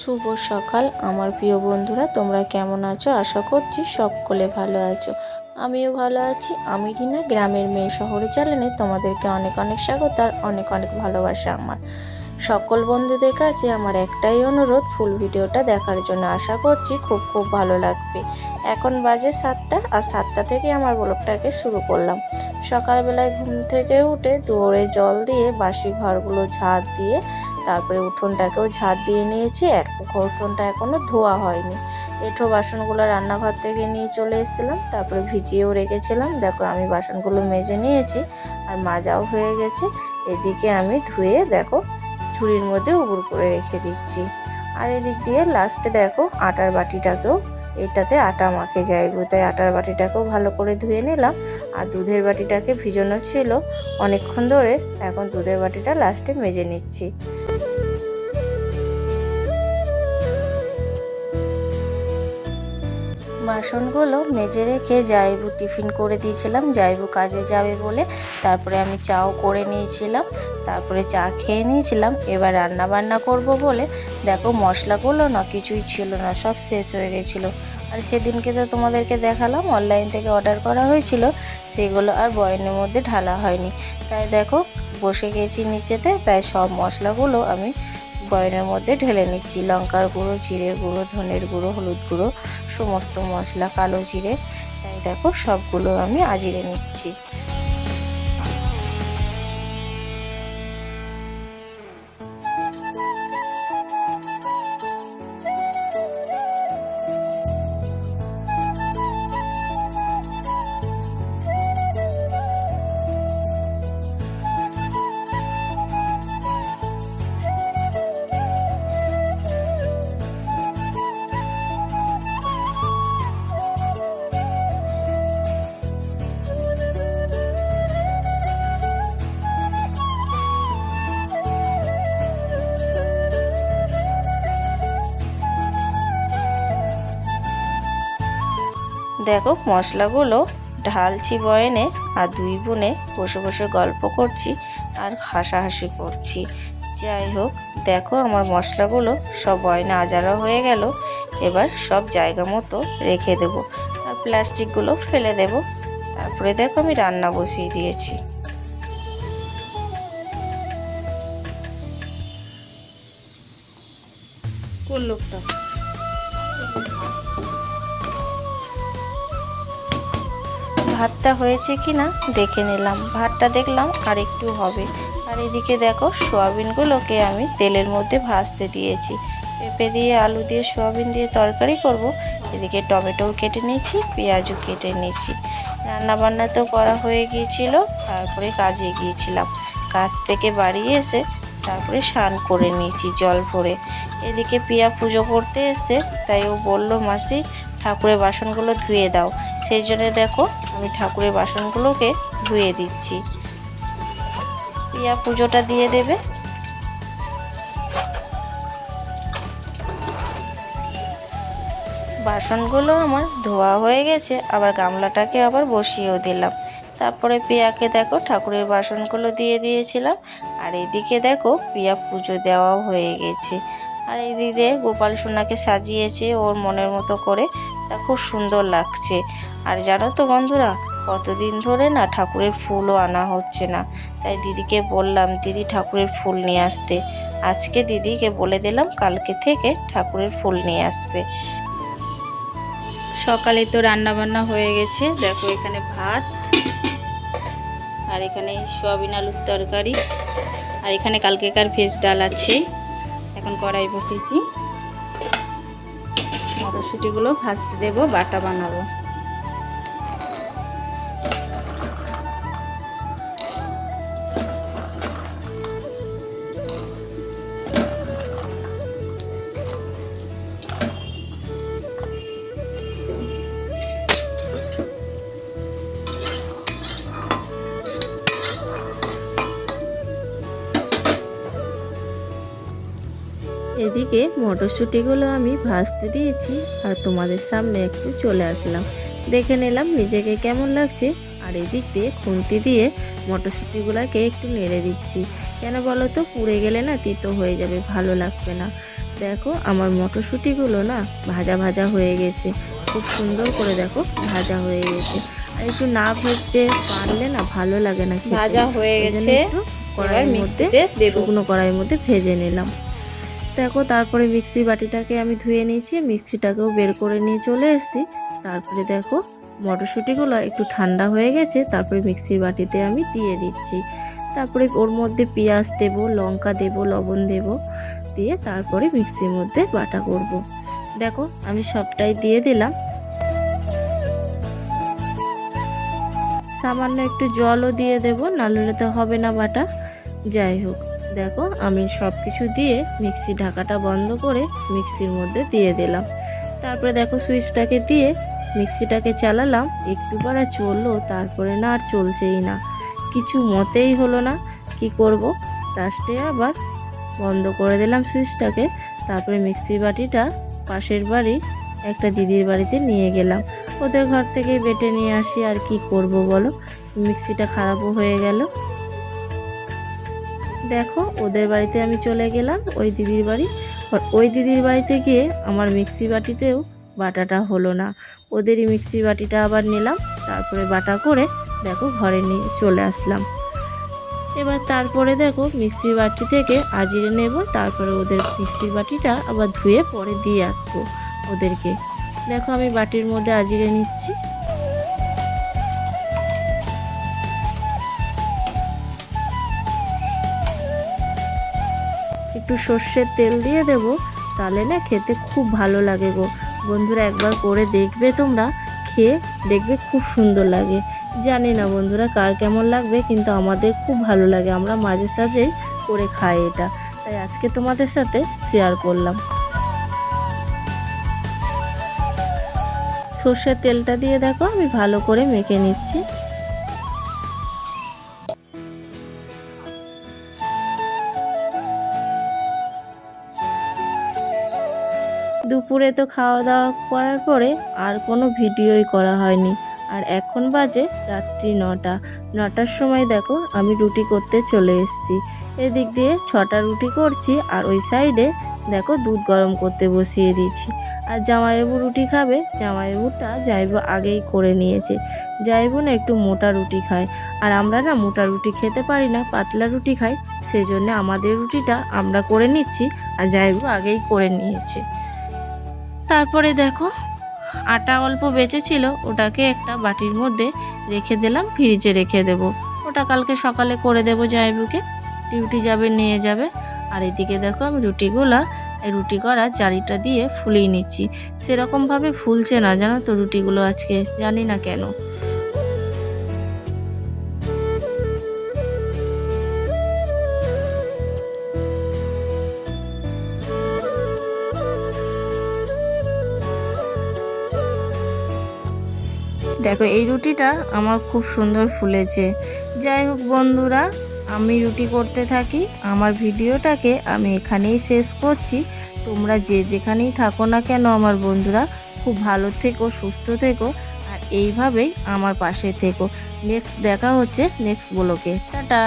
শুভ সকাল। আমার প্রিয় বন্ধুরা, তোমরা কেমন আছো? আশা করছি সকলে ভালো আছো। আমিও ভালো আছি। আমি রিনা, গ্রামের মেয়ে শহরে চ্যানেলে তোমাদেরকে অনেক অনেক স্বাগত আর অনেক অনেক ভালোবাসা আমার। সকল বন্ধুদের কাছে আমার একটাই অনুরোধ, ফুল ভিডিওটা দেখার জন্য আশা করছি খুব খুব ভালো লাগবে। এখন বাজে সাতটা আর সাতটা থেকে আমার ব্লগটাকে শুরু করলাম। সকালবেলায় ঘুম থেকে উঠে দৌড়ে জল দিয়ে বাসি ঘরগুলো ঝাঁট দিয়ে তারপরে উঠোনটাকেও ঝাঁট দিয়ে নিয়েছি, এক উঠোনটা এখনও ধোয়া হয়নি। এঁঠো বাসনগুলো রান্নাঘর থেকে নিয়ে চলে এসেছিলাম, তারপরে ভিজিয়েও রেখেছিলাম। দেখো আমি বাসনগুলো মেজে নিয়েছি আর মাজাও হয়ে গেছে। এদিকে আমি ধুয়ে দেখো ঝুড়ির মধ্যে উবুর করে রেখে দিচ্ছি। আর এদিক দিয়ে লাস্টে দেখো, আটার বাটিটাকেও, এটাতে আটা মাখে যাইব তাই আটার বাটিটাকেও ভালো করে ধুয়ে নিলাম। আর দুধের বাটিটাকে ভিজানো ছিল। অনেকক্ষণ ধরে এখন দুধের বাটিটা লাস্টে মেজে নিচ্ছি। বাসনগুলো মেজে রেখে জাইবু টিফিন করে দিয়েছিলাম। জাইবু কাজে যাবে বলে তারপরে আমি চাও করে নিয়েছিলাম, তারপরে চা খেয়ে নিয়েছিলাম। এবার রান্না বান্না করব বলে দেখো মশলাগুলো না কিছুই ছিল না, সব শেষ হয়ে গেছিল। আর সেদিনকে তো তোমাদেরকে দেখালাম অনলাইন থেকে অর্ডার করা হয়েছিল, সেগুলো আর বয়নের মধ্যে ঢালা হয়নি। তাই দেখো বসে গেছি নিচেতে, তাই সব মশলাগুলো আমি বয়নের মধ্যে ঢেলে নিচ্ছি। লঙ্কার গুঁড়ো, জিরের গুঁড়ো, ধনের গুঁড়ো, হলুদ গুঁড়ো, সমস্ত মশলা, কালো জিরে। তাই দেখো সবগুলো আমি আজিরে নিচ্ছি। দেখো মশলাগুলো ঢালছি বয়নে আর দুই বোনে বসে বসে গল্প করছি আর হাসাহাসি করছি। যাই হোক, দেখো আমার মশলাগুলো সব বয়নে আজারা হয়ে গেল। এবার সব জায়গা মতো রেখে দেব আর প্লাস্টিকগুলো ফেলে দেব। তারপরে দেখো আমি রান্না বসিয়ে দিয়েছি। কোন লোকটা? ভাতটা হয়েছে কি না দেখে নিলাম। ভাতটা দেখলাম আর একটু হবে। আর এদিকে দেখো সোয়াবিনগুলোকে আমি তেলের মধ্যে ভাজতে দিয়েছি। পেঁপে দিয়ে, আলু দিয়ে, সোয়াবিন দিয়ে তরকারি করব। এদিকে টমেটোও কেটে নিয়েছি, পেঁয়াজও কেটে নিয়েছি। রান্না বান্না তো করা হয়ে গিয়েছিল, তারপরে কাজে গিয়েছিলাম। কাজ থেকে বাড়ি এসে তারপরে স্নান করে নিয়েছি জল ভরে। এদিকে পিয়া পুজো করতে এসে তাই ও বলল, মাসি ঠাকুরের বাসনগুলো ধুয়ে দাও। সেই জন্য দেখো, আমি ঠাকুরের বাসনগুলোকে ধুয়ে দিচ্ছি। পিয়া পুজোটা দিয়ে দেবে। বাসনগুলো আমার ধোয়া হয়ে গেছে, আবার গামলাটাকে আবার বসিয়েও দিলাম। তারপরে পিয়াকে দেখো, ঠাকুরের বাসনগুলো দিয়ে দিয়েছিলাম। আর এদিকে দেখো পিয়া পুজো দেওয়াও হয়ে গেছে। আর এই দিদি গোপাল সোনাকে সাজিয়েছে, ওর মনের মতো করে তা খুব সুন্দর লাগছে। আর জানো তো বন্ধুরা, কতদিন ধরে না ঠাকুরের ফুলও আনা হচ্ছে না। তাই দিদিকে বললাম, দিদি ঠাকুরের ফুল নিয়ে আসতে। আজকে দিদিকে বলে দিলাম, কালকে থেকে ঠাকুরের ফুল নিয়ে আসবে। সকালে তো রান্না বান্না হয়ে গেছে। দেখো এখানে ভাত, আর এখানে সোয়াবিন আলুর তরকারি, আর এখানে কালকেকার ভেজ ডাল আছে। এখন কড়াই বসেছি। মটরশুঁটিগুলো ভাজতে দেবো বাটা বানাবো। এদিকে মটরশুঁটিগুলো আমি ভাজতে দিয়েছি আর তোমাদের সামনে একটু চলে আসলাম। দেখে নিলাম নিজেকে কেমন লাগছে। আর এদিক দিয়ে খুন্তি দিয়ে মটরশুঁটিগুলোকে একটু নেড়ে দিচ্ছি। কেন বলো তো পুড়ে গেলে না তিতো হয়ে যাবে ভালো লাগবে না। দেখো আমার মটরশুঁটিগুলো না ভাজা ভাজা হয়ে গেছে। খুব সুন্দর করে দেখো ভাজা হয়ে গেছে। আর একটু না ভেজতে পারলে না ভালো লাগে না ভাজা হয়ে গেছে। কড়াইয়ের মধ্যে শুকনো কড়াইয়ের মধ্যে ভেজে নিলাম। দেখো, তারপরে মিক্সি বাটিটাকে আমি ধুয়ে নিয়েছি, মিক্সিটাকেও বের করে নিয়ে চলে এসেছি। তারপরে দেখো, মটরশুঁটিগুলো একটু ঠান্ডা হয়ে গেছে, তারপরে মিক্সির বাটিতে আমি দিয়ে দিচ্ছি। তারপরে ওর মধ্যে পেঁয়াজ দেবো, লঙ্কা দেবো, লবণ দেবো, দিয়ে তারপরে মিক্সির মধ্যে বাটা করব। দেখো, আমি সবটাই দিয়ে দিলাম। সামান্য একটু জলও দিয়ে দেবো, নাহলে তো হবে না বাটা। যাই হোক। দেখো, আমি সব কিছু দিয়ে মিক্সি ঢাকাটা বন্ধ করে মিক্সির মধ্যে দিয়ে দিলাম। তারপরে দেখো, সুইচটাকে দিয়ে মিক্সিটাকে চালালাম। একটু পরে চলল, তারপরে না আর চলছেই না। কিছু মতেই হলো না, কি করব? লাস্টে আবার বন্ধ করে দিলাম সুইচটাকে। তারপরে মিক্সি বাটিটা পাশের বাড়ির একটা দিদির বাড়িতে নিয়ে গেলাম। ওদের ঘর থেকে বেটে নিয়ে আসি, আর কি করব বলো? মিক্সিটা খারাপও হয়ে গেল। দেখো, ওদের বাড়িতে আমি চলে গেলাম, ওই দিদির বাড়ি। ওই দিদির বাড়িতে গিয়ে আমার মিক্সি বাটিতেও বাটাটা হলো না। ওদেরই মিক্সি বাটিটা আবার নিলাম, তারপরে বাটা করে দেখো ঘরে নিয়ে চলে আসলাম। এবার তারপরে দেখো মিক্সি বাটি থেকে আজিরে নেব, তারপরে ওদের মিক্সির বাটিটা আবার ধুয়ে পরে দিয়ে আসব ওদেরকে। দেখো আমি বাটির মধ্যে আজিরে নিচ্ছি। একটু সর্ষের তেল দিয়ে দেবো, তাহলে না খেতে খুব ভালো লাগে গো। বন্ধুরা একবার করে দেখবে তোমরা, খেয়ে দেখবে খুব সুন্দর লাগে। জানি না বন্ধুরা কার কেমন লাগবে, কিন্তু আমাদের খুব ভালো লাগে, আমরা মাঝে সাঝেই করে খাই এটা। তাই আজকে তোমাদের সাথে শেয়ার করলাম। সর্ষের তেলটা দিয়ে দেখো, আমি ভালো করে মেখে নিচ্ছি। দুপুরে তো খাওয়া দাওয়া করার পরে আর কোনো ভিডিওই করা হয়নি। আর এখন বাজে রাত্রি নটা। নটার সময় দেখো আমি রুটি করতে চলে এসেছি। এদিক দিয়ে ছটা রুটি করছি আর ওই সাইডে দেখো দুধ গরম করতে বসিয়ে দিয়েছি। আর জামাইবাবু রুটি খাবে, জামাইবাবুটা জাইবু আগেই করে নিয়েছে। জাইবু না একটু মোটা রুটি খায়। আর আমরা না মোটা রুটি খেতে পারি না, পাতলা রুটি খাই। সেজন্য আমাদের রুটিটা আমরা করে নিচ্ছি আর জাইবু আগেই করে নিয়েছে। তারপরে দেখো, আটা অল্প বেঁচেছিল, ওটাকে একটা বাটির মধ্যে রেখে দিলাম, ফ্রিজে রেখে দেব। ওটা কালকে সকালে করে দেব জায়বুকে ডিউটি যাবে, নিয়ে যাবে। আর এদিকে দেখো আমি রুটিগুলা রুটি করা জালিটা দিয়ে ফুলিয়ে নিচ্ছি। সেরকমভাবে ফুলছে না, জানো তো রুটিগুলো আজকে, জানি না কেন। দেখো, এই রুটিটা আমার খুব সুন্দর ফুলেছে। যাই হোক বন্ধুরা, আমি রুটি করতে থাকি, আমার ভিডিওটাকে আমি এখানেই শেষ করছি। তোমরা যে যেখানেই থাকো না কেন আমার বন্ধুরা, খুব ভালো থেকো, সুস্থ থেকো, আর এইভাবেই আমার পাশে থেকো। নেক্সট দেখা হচ্ছে নেক্সট ব্লকে টাটা!